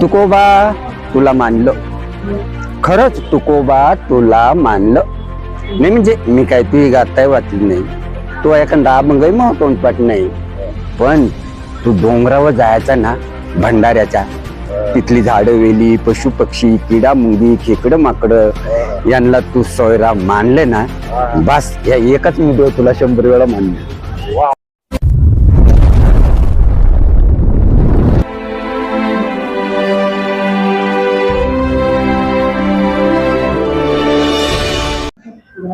तुकोबा तुला मानलं. खरंच तुकोबा तुला मानलं. नाही म्हणजे मी काय तुझी गाताय वाचली नाही. तू एखादा अभंगही मग तोंडपाठ नाही. पण तू डोंगरावर जायचा ना भंडाऱ्याच्या तिथली झाडं वेली पशु पक्षी किडा मुंगी खेकडं माकडं यांना तू सोयरा मानले ना बस या एकच मुद्द्यावर तुला शंभर वेळा मानलं.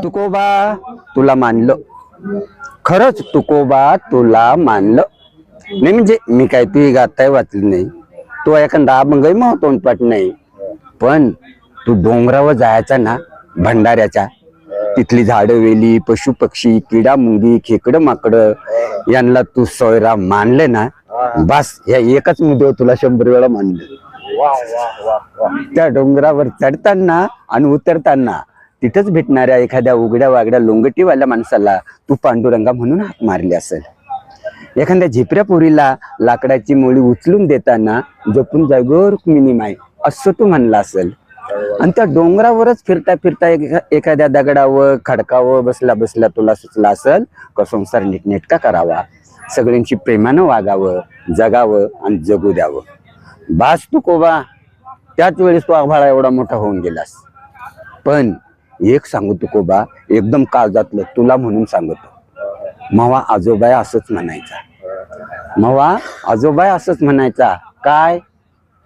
तुकोबा तुला मानलं. खरंच तुकोबा तुला मानलं. नाही म्हणजे मी काय तुझी गाताय वाचली नाही. तू एखादा अभंगही मग तोंडपाठ नाही. पण तू डोंगरावर जायचा ना भंडाऱ्याच्या तिथली झाडं वेली पशु पक्षी किडा मुंगी खेकडं माकडं यांना तू सोयरा मानले ना बस या एकच मुद्द्यावर तुला शंभर वेळा मानलं. त्या डोंगरावर चढताना आणि उतरताना तिथंच भेटणाऱ्या एखाद्या उघड्या वागड्या लोंगटीवाल्या माणसाला तू पांडुरंगा म्हणून हात मारली असेल. एखाद्या झिपऱ्या पोरीला लाकडाची मुळी उचलून देताना जपून जागोर मिनिमाय असं तू म्हणला असेल. आणि त्या डोंगरावरच फिरता फिरता एखाद्या दगडावर खडकावर बसला बसला तुला सुचला असेल का संसार नीटनेटका करावा? सगळ्यांशी प्रेमानं वागावं जगावं आणि जगू द्यावं. बास तू कोबा त्याच वेळेस तू आभाळा एवढा मोठा होऊन गेलास. पण एक सांगू तुकोबा एकदम काळजातलं तुला म्हणून सांगतो. मवा आजोबाय असंच म्हणायचा. मवा आजोबाय असंच म्हणायचा काय?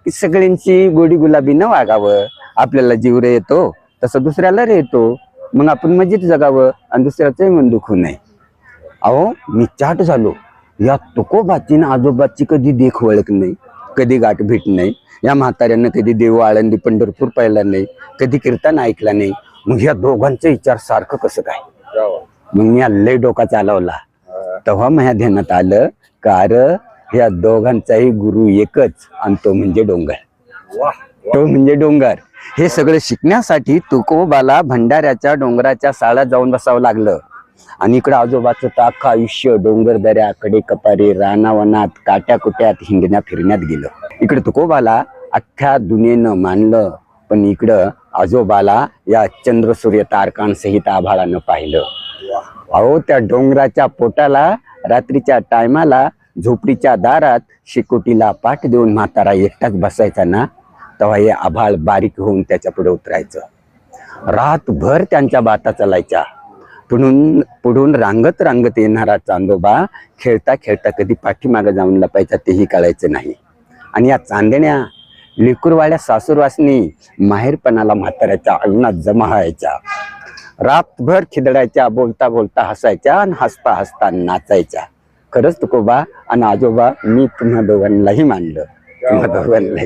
की सगळ्यांची गोडी गुलाबी न वागावं? आपल्याला जीव रे येतो तसं दुसऱ्याला रे येतो. मग आपण मजेत जगावं आणि दुसऱ्याचंही मन दुखू नये. अहो मी चाट झालो. या तुकोबाची ना आजोबाची कधी देख ओळख नाही कधी गाठ भेट नाही या म्हाताऱ्यांना कधी देव आळंदी पंढरपूर पाहिला नाही कधी कीर्तन ऐकला नाही मग या दोघांचा विचार सारखं कसं काय. मग मी लय डोका चालवला. तेव्हा माझ्या ध्यानात आलं कार या दोघांचाही गुरु एकच आणि तो म्हणजे डोंगर. तो म्हणजे डोंगर. हे सगळं शिकण्यासाठी तुकोबाला भंडाऱ्याच्या डोंगराच्या साळ्यात जाऊन बसावं लागलं. आणि इकडं आजोबाचं अख्खं आयुष्य डोंगर दऱ्या कडे कपारी रानावनात काट्या कुट्यात हिंडण्या फिरण्यात गेलं. इकडे तुकोबाला अख्ख्या दुनियेनं मानलं. पण इकडं आजोबाला या चंद्र सूर्य तारकांसहित आभाळानं पाहिलं. अहो त्या डोंगराच्या पोटाला रात्रीच्या टायमाला झोपडीच्या दारात शिकोटीला पाठ देऊन म्हातारा एकटाच बसायचा ना तेव्हा हे आभाळ बारीक होऊन त्याच्या पुढे उतरायचं. रातभर त्यांच्या बाता चालायच्या. पुढून पुढून रांगत रांगत येणारा चांदोबा खेळता खेळता कधी पाठीमागं जाऊन लपायचा तेही कळायचं नाही. आणि या चांदण्या लिकुरवाड्या सासूरवासनी माहेरपणाला म्हाताऱ्याच्या अंगणात जमा व्हायच्या. रातभर खिदडायच्या बोलता बोलता हसायच्या आणि हसता हसता नाचायच्या. खरंच तुकोबा आणि आजोबा मी तुम्हा दोघांनाही मानलं. तुम्हा दोघांनाही.